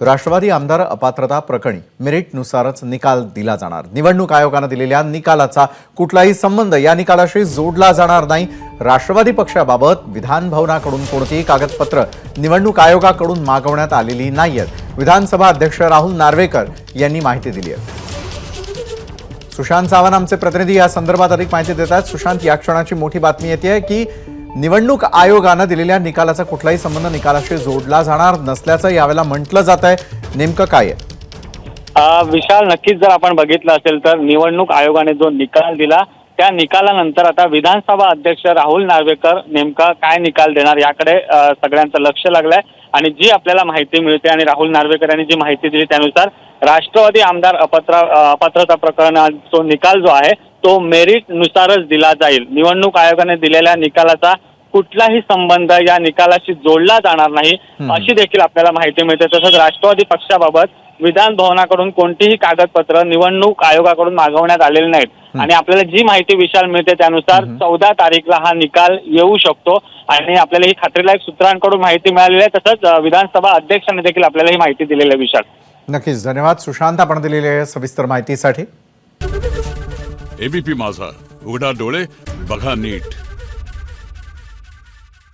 राष्ट्रवादी आमदार अपात्रता प्रकरणी मेरिटनुसारच निकाल दिला जाणार. निवडणूक आयोगानं दिलेल्या निकालाचा कुठलाही संबंध या निकालाशी जोडला जाणार नाही. राष्ट्रवादी पक्षाबाबत विधानभवनाकडून कोणतीही कागदपत्र निवडणूक आयोगाकडून मागवण्यात आलेली नाहीयेत. विधानसभा अध्यक्ष राहुल नार्वेकर यांनी माहिती दिली आहे. सुशांत सावंत आमचे प्रतिनिधी या संदर्भात अधिक माहिती देत आहेत. सुशांत या क्षणाची मोठी बातमी येते की निवडणूक आयोगानं दिलेल्या निकालाचा कुठलाही संबंध निकालाशी जोडला जाणार नसल्याचं यावेळेला म्हटलं जात आहे. नेमकं काय आहे? विशाल नक्कीच जर आपण बघितलं असेल तर निवडणूक आयोगाने जो निकाल दिला त्या निकालानंतर आता विधानसभा अध्यक्ष राहुल नार्वेकर नेमका काय निकाल देणार याकडे सगळ्यांचं लक्ष लागलंय. आणि जी आपल्याला माहिती मिळते आणि राहुल नार्वेकर यांनी जी माहिती दिली त्यानुसार राष्ट्रवादी आमदार अपात्र अपात्रता प्रकरणाचा निकाल जो आहे तो मेरिटनुसारच दिला जाईल. निवडणूक आयोगाने दिलेल्या निकालाचा कुठलाही संबंध या निकालाशी जोडला जाणार नाही अशी देखील आपल्याला माहिती मिळते. तसंच राष्ट्रवादी पक्षाबाबत विधान भवनाकडून कोणतीही कागदपत्र निवडणूक आयोगाकडून मागवण्यात आलेली नाहीत. आणि आपल्याला जी माहिती विशाल मिळते त्यानुसार चौदा तारीखला हा निकाल येऊ शकतो आणि आपल्याला ही खात्रीलायक सूत्रांकडून माहिती मिळालेली आहे. तसंच विधानसभा अध्यक्षांनी देखील आपल्याला ही माहिती दिलेली आहे विशाल. नक्कीच. धन्यवाद. सुशांत आपण दिलेल्या सविस्तर माहितीसाठी. एबीपी माझा. उघडा डोळे बघा नीट.